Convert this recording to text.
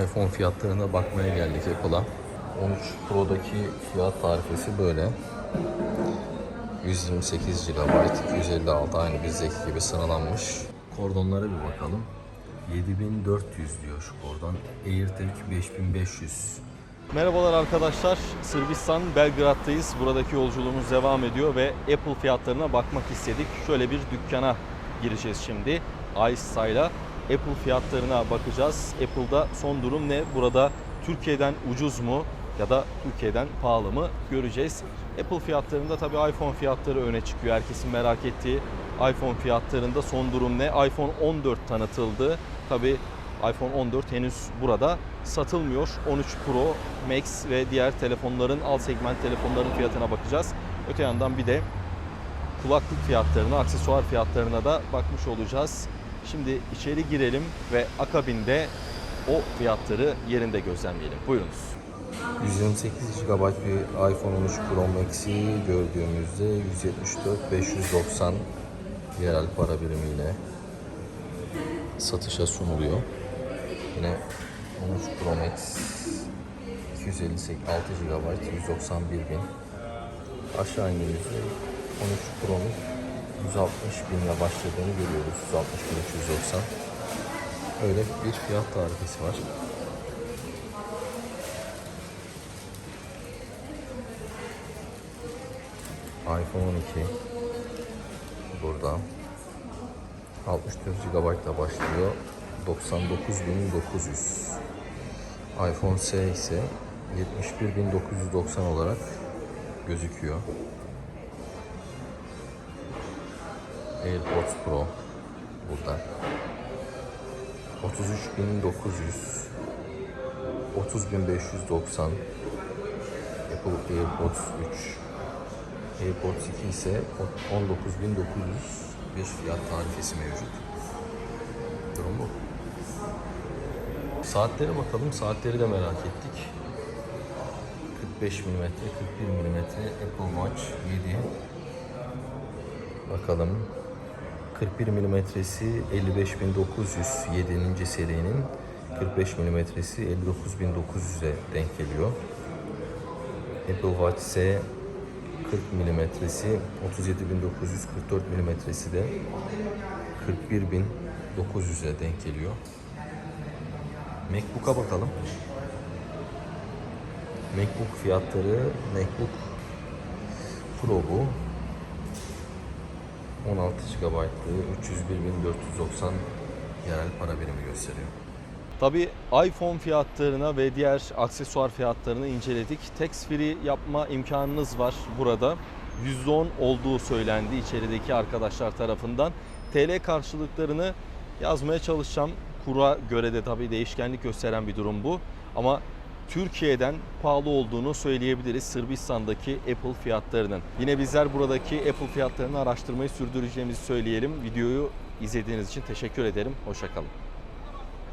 iPhone fiyatlarına bakmaya geldik Apple'a. 13 Pro'daki fiyat tarifesi böyle. 128 GB, 256 aynı bizdeki gibi sıralanmış. Kordonlara bir bakalım. 7400 diyor şu kordon. AirTag 5500. Merhabalar arkadaşlar. Sırbistan Belgrad'dayız. Buradaki yolculuğumuz devam ediyor ve Apple fiyatlarına bakmak istedik. Şöyle bir dükkana gireceğiz şimdi. iStyle'a Apple fiyatlarına bakacağız. Apple'da son durum ne? Burada Türkiye'den ucuz mu ya da Türkiye'den pahalı mı göreceğiz. Apple fiyatlarında tabii iPhone fiyatları öne çıkıyor. Herkesin merak ettiği iPhone fiyatlarında son durum ne? iPhone 14 tanıtıldı. Tabii iPhone 14 henüz burada satılmıyor. 13 Pro Max ve diğer telefonların alt segment telefonların fiyatına bakacağız. Öte yandan bir de kulaklık fiyatlarına, aksesuar fiyatlarına da bakmış olacağız. Şimdi içeri girelim ve akabinde o fiyatları yerinde gözlemleyelim. Buyurunuz. 128 GB bir iPhone 13 Pro Max'i gördüğümüzde 174 590 yerel para birimiyle satışa sunuluyor. Yine 13 Pro Max 256 GB 191 bin. Aşağı indiğimizde 13 Pro'nun 160 binle başladığını görüyoruz. 160 bin 390. Öyle bir fiyat tarifesi var. iPhone 12 burada 64 GB ile başlıyor 99.900 iPhone S ise 71.990 olarak gözüküyor AirPods Pro burada 33.900 30.590 Apple AirPods 3 AirPods 2 ise 19.900 bir fiyat tarifesi mevcut. Durum bu. Saatlere bakalım. Saatleri de merak ettik. 45 mm, 41 mm Apple Watch 7. Bakalım. 41 mm'si 55.900 7. serinin 45 mm'si 59.900'e denk geliyor. Apple Watch ise 40 milimetresi 37.944 milimetresi de 41.900'e denk geliyor. Macbook'a bakalım. Macbook fiyatları Macbook Pro bu. 16 GB'lı 301.490 yerel para birimi gösteriyor. Tabii iPhone fiyatlarına ve diğer aksesuar fiyatlarını inceledik. Tax free yapma imkanınız var burada. %10 olduğu söylendi içerideki arkadaşlar tarafından. TL karşılıklarını yazmaya çalışacağım. Kura göre de tabii değişkenlik gösteren bir durum bu. Ama Türkiye'den pahalı olduğunu söyleyebiliriz Sırbistan'daki Apple fiyatlarının. Yine bizler buradaki Apple fiyatlarını araştırmayı sürdüreceğimizi söyleyelim. Videoyu izlediğiniz için teşekkür ederim. Hoşçakalın.